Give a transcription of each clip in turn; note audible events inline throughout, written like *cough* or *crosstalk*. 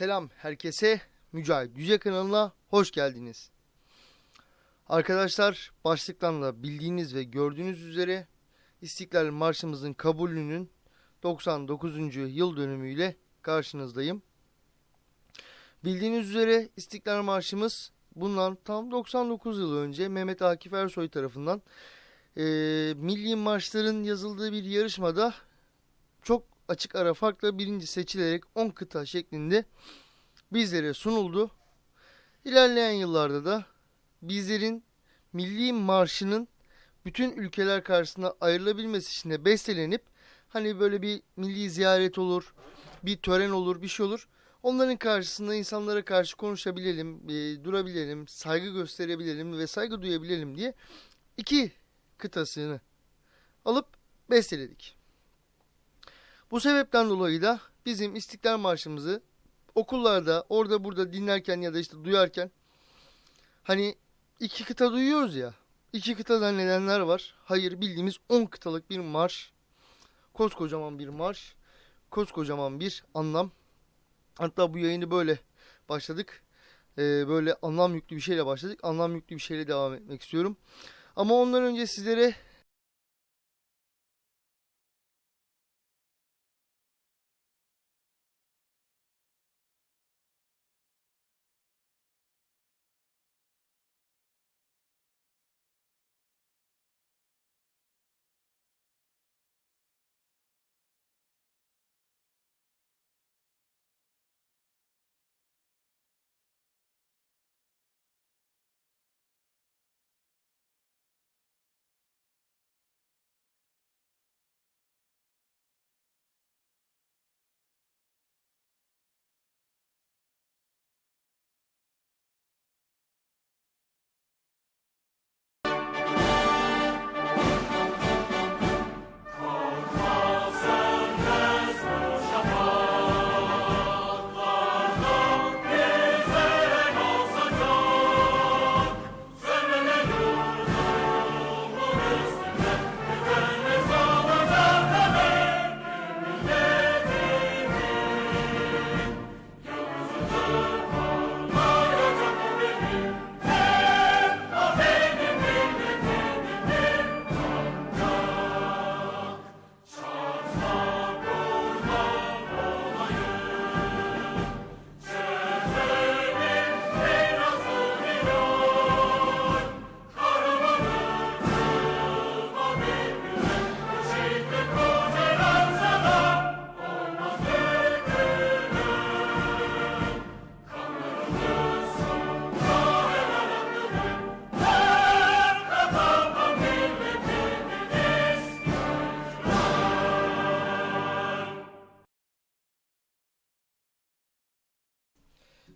Selam herkese. Mücahit Yüce kanalına hoş geldiniz. Arkadaşlar başlıktan da bildiğiniz ve gördüğünüz üzere İstiklal Marşımızın kabulünün 99. yıl dönümüyle karşınızdayım. Bildiğiniz üzere İstiklal Marşımız bundan tam 99 yıl önce Mehmet Akif Ersoy tarafından eee milli marşların yazıldığı bir yarışmada çok açık ara farkla birinci seçilerek 10 kıta şeklinde bizlere sunuldu. İlerleyen yıllarda da bizlerin milli marşının bütün ülkeler karşısında ayrılabilmesi için de bestelenip hani böyle bir milli ziyaret olur, bir tören olur, bir şey olur. Onların karşısında insanlara karşı konuşabilelim, e, durabilelim, saygı gösterebilelim ve saygı duyabilelim diye iki kıtasını alıp besteledik. Bu sebepten dolayı da bizim İstiklal Marşımızı okullarda orada burada dinlerken ya da işte duyarken hani iki kıta duyuyoruz ya. iki kıta zannedenler var. Hayır bildiğimiz 10 kıtalık bir marş. Koskocaman bir marş. Koskocaman bir anlam. Hatta bu yayını böyle başladık. Ee, böyle anlam yüklü bir şeyle başladık. Anlam yüklü bir şeyle devam etmek istiyorum. Ama ondan önce sizlere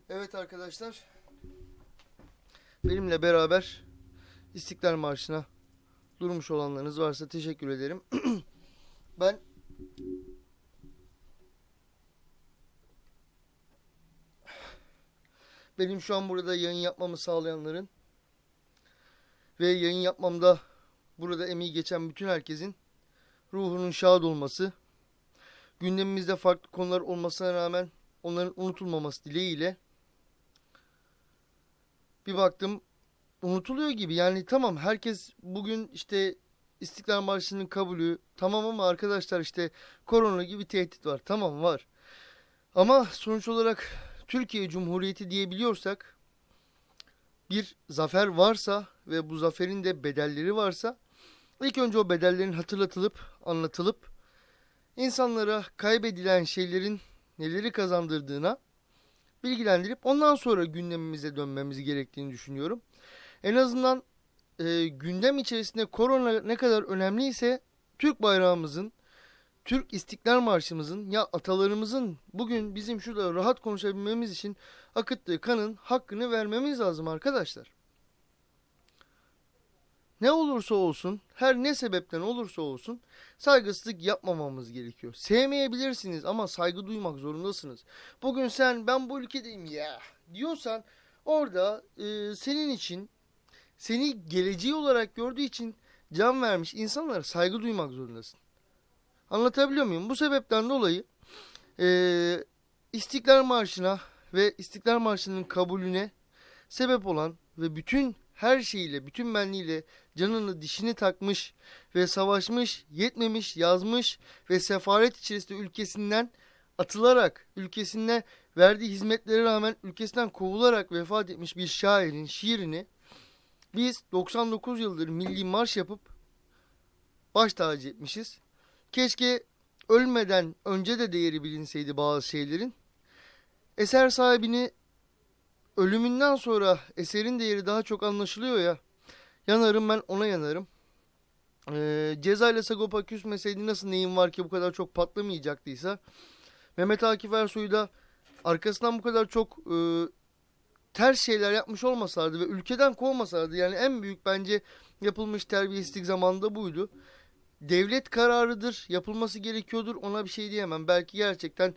Evet arkadaşlar. Benimle beraber İstiklal Marşı'na durmuş olanlarınız varsa teşekkür ederim. *clears throat* ben benim şu an burada yayın yapmamı sağlayanların ve yayın yapmamda burada emeği geçen bütün herkesin ruhunun şad olması, gündemimizde farklı konular olmasına rağmen onların unutulmaması dileğiyle bir baktım unutuluyor gibi. Yani tamam herkes bugün işte İstiklal Marşı'nın kabulü tamam ama arkadaşlar işte korona gibi tehdit var. Tamam var. Ama sonuç olarak Türkiye Cumhuriyeti diyebiliyorsak bir zafer varsa ve bu zaferin de bedelleri varsa ilk önce o bedellerin hatırlatılıp anlatılıp insanlara kaybedilen şeylerin neleri kazandırdığına bilgilendirip ondan sonra gündemimize dönmemiz gerektiğini düşünüyorum. En azından e, gündem içerisinde korona ne kadar önemliyse Türk bayrağımızın, Türk İstiklal Marşımızın ya atalarımızın bugün bizim şurada rahat konuşabilmemiz için akıttığı kanın hakkını vermemiz lazım arkadaşlar. Ne olursa olsun, her ne sebepten olursa olsun saygısızlık yapmamamız gerekiyor. Sevmeyebilirsiniz ama saygı duymak zorundasınız. Bugün sen ben bu ülkedeyim ya diyorsan orada e, senin için seni geleceği olarak gördüğü için can vermiş insanlara saygı duymak zorundasın. Anlatabiliyor muyum? Bu sebepten dolayı e, İstiklal Marşı'na ve İstiklal Marşı'nın kabulüne sebep olan ve bütün her şeyiyle, bütün benliğiyle canını dişini takmış ve savaşmış, yetmemiş, yazmış ve sefaret içerisinde ülkesinden atılarak, ülkesine verdiği hizmetlere rağmen ülkesinden kovularak vefat etmiş bir şairin şiirini biz 99 yıldır milli marş yapıp baş tacı etmişiz. Keşke ölmeden önce de değeri bilinseydi bazı şeylerin. Eser sahibini ölümünden sonra eserin değeri daha çok anlaşılıyor ya. Yanarım ben ona yanarım. Ee, Ceza ile Sagopa küsmeseydi nasıl neyin var ki bu kadar çok patlamayacaktıysa. Mehmet Akif Ersoy'u da arkasından bu kadar çok e, ters şeyler yapmış olmasaydı ve ülkeden kovmasaydı yani en büyük bence yapılmış terbiyesizlik zamanında buydu. Devlet kararıdır, yapılması gerekiyordur ona bir şey diyemem. Belki gerçekten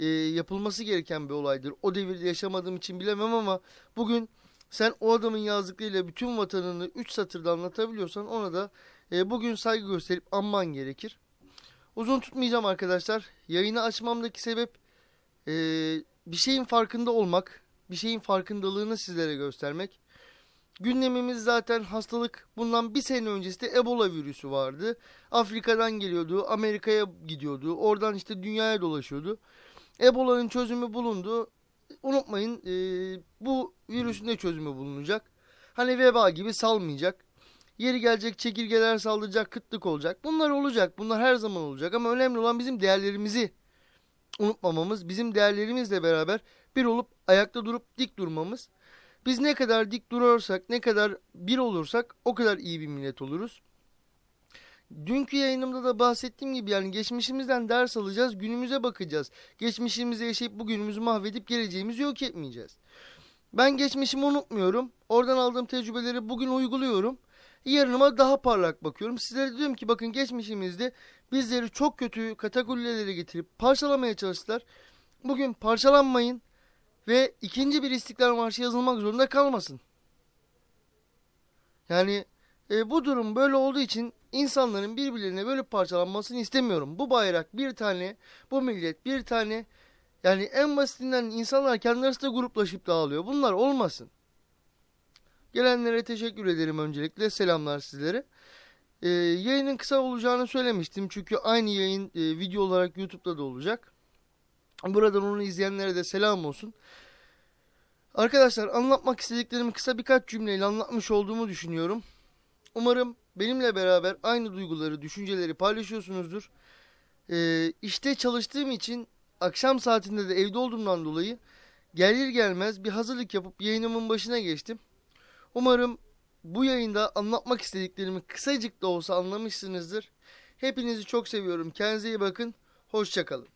e, yapılması gereken bir olaydır. O devirde yaşamadığım için bilemem ama bugün sen o adamın yazdıklarıyla bütün vatanını 3 satırda anlatabiliyorsan ona da e, bugün saygı gösterip anman gerekir. Uzun tutmayacağım arkadaşlar. Yayını açmamdaki sebep e, bir şeyin farkında olmak, bir şeyin farkındalığını sizlere göstermek. Gündemimiz zaten hastalık. Bundan bir sene öncesi de Ebola virüsü vardı. Afrika'dan geliyordu, Amerika'ya gidiyordu. Oradan işte dünyaya dolaşıyordu. Ebola'nın çözümü bulundu. Unutmayın e, bu virüsün de çözümü bulunacak. Hani veba gibi salmayacak. Yeri gelecek çekirgeler saldıracak, kıtlık olacak. Bunlar olacak. Bunlar her zaman olacak. Ama önemli olan bizim değerlerimizi unutmamamız. Bizim değerlerimizle beraber bir olup ayakta durup dik durmamız. Biz ne kadar dik durursak, ne kadar bir olursak o kadar iyi bir millet oluruz. Dünkü yayınımda da bahsettiğim gibi yani geçmişimizden ders alacağız, günümüze bakacağız. Geçmişimizde yaşayıp bugünümüzü mahvedip geleceğimizi yok etmeyeceğiz. Ben geçmişimi unutmuyorum. Oradan aldığım tecrübeleri bugün uyguluyorum. Yarınıma daha parlak bakıyorum. Sizlere diyorum ki bakın geçmişimizde bizleri çok kötü katakullelere getirip parçalamaya çalıştılar. Bugün parçalanmayın ve ikinci bir İstiklal Marşı yazılmak zorunda kalmasın. Yani e, bu durum böyle olduğu için insanların birbirlerine böyle parçalanmasını istemiyorum. Bu bayrak bir tane, bu millet bir tane. Yani en basitinden insanlar kendi arasında gruplaşıp dağılıyor. Bunlar olmasın. Gelenlere teşekkür ederim öncelikle. Selamlar sizlere. Ee, yayının kısa olacağını söylemiştim. Çünkü aynı yayın e, video olarak YouTube'da da olacak. Buradan onu izleyenlere de selam olsun. Arkadaşlar anlatmak istediklerimi kısa birkaç cümleyle anlatmış olduğumu düşünüyorum. Umarım benimle beraber aynı duyguları, düşünceleri paylaşıyorsunuzdur. Ee, işte çalıştığım için akşam saatinde de evde olduğumdan dolayı gelir gelmez bir hazırlık yapıp yayınımın başına geçtim. Umarım bu yayında anlatmak istediklerimi kısacık da olsa anlamışsınızdır. Hepinizi çok seviyorum. Kendinize iyi bakın. Hoşçakalın.